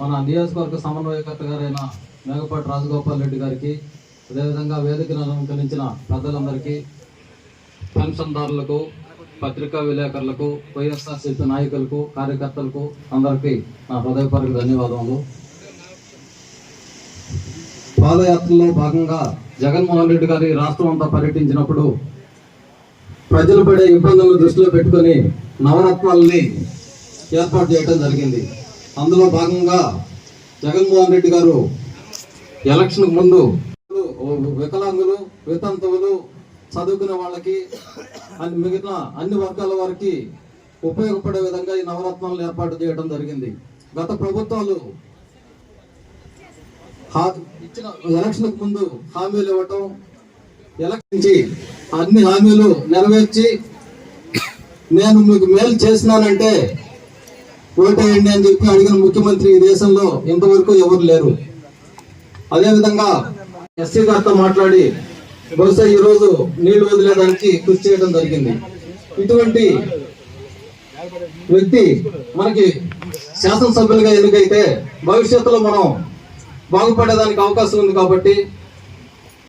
మన నియోజకవర్గ సమన్వయకర్త గారైన మేకపాటి రాజగోపాల్ రెడ్డి గారికి అదేవిధంగా వేదికను అలంకరించిన పెద్దలందరికీ పెన్షన్దారులకు పత్రికా విలేకరులకు వైఎస్ఆర్సీపీ నాయకులకు కార్యకర్తలకు అందరికీ నా హృదయపూర్వక ధన్యవాదములు. పాదయాత్రలో భాగంగా జగన్మోహన్ రెడ్డి గారి రాష్ట్రం అంతా పర్యటించినప్పుడు ప్రజలు పడే ఇబ్బందులను దృష్టిలో పెట్టుకొని నవరత్నాలని ఏర్పాటు చేయడం జరిగింది. అందులో భాగంగా జగన్మోహన్ రెడ్డి గారు ఎలక్షన్కు ముందు వికలాంగులు వితంతువులు చదువుకునే వాళ్ళకి అన్ని మిగతా అన్ని వర్గాల వారికి ఉపయోగపడే విధంగా ఈ నవరత్నాలను ఏర్పాటు చేయడం జరిగింది. గత ప్రభుత్వాలు ఇచ్చిన ఎలక్షన్కు ముందు హామీలు ఇవ్వటం ఎలక్షించి అన్ని హామీలు నెరవేర్చి నేను మీకు మేలు చేసినానంటే ఓటేయండి అని చెప్పి అడిగిన ముఖ్యమంత్రి ఈ దేశంలో ఇంతవరకు ఎవరు లేరు. అదేవిధంగా ఎస్సీ గారితో మాట్లాడి బహుశా ఈ రోజు నీళ్ళు వదిలేదానికి కృషి చేయడం జరిగింది. ఇటువంటి వ్యక్తి మనకి శాసనసభ్యులుగా ఎన్నికైతే భవిష్యత్తులో మనం బాగుపడేదానికి అవకాశం ఉంది కాబట్టి